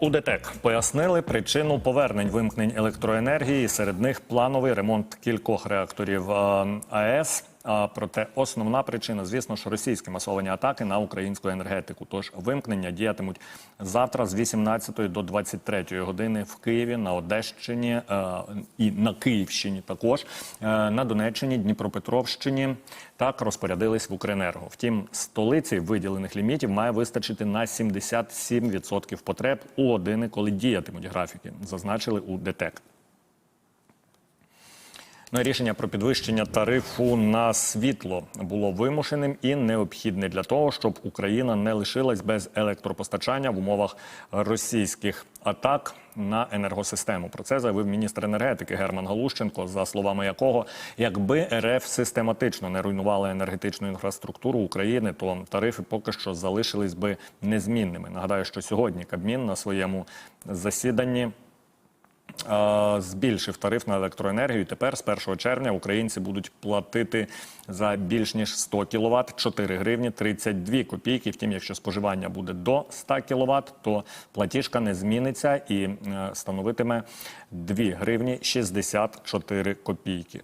У ДТЕК пояснили причину повернень вимкнень електроенергії. Серед них плановий ремонт кількох реакторів е, АЕС. Проте основна причина, звісно ж, російські масовані атаки на українську енергетику. Тож вимкнення діятимуть завтра з 18 до 23 години в Києві, на Одещині е, і на Київщині. Також е, на Донеччині, Дніпропетровщині так розпорядились в Укренерго. Втім, столиці виділених лімітів має вистачити на 77% потреб у години, коли діятимуть графіки, зазначили у ДТЕК. Рішення про підвищення тарифу на світло було вимушеним і необхідне для того, щоб Україна не лишилась без електропостачання в умовах російських атак на енергосистему. Про це заявив міністр енергетики Герман Галущенко, за словами якого, якби РФ систематично не руйнувала енергетичну інфраструктуру України, то тарифи поки що залишились би незмінними. Нагадаю, що сьогодні Кабмін на своєму засіданні збільшив тариф на електроенергію. Тепер з 1 червня українці будуть платити за більш ніж 100 кВт 4 гривні 32 копійки. Втім, якщо споживання буде до 100 кВт, то платіжка не зміниться і е, становитиме 2 гривні 64 копійки.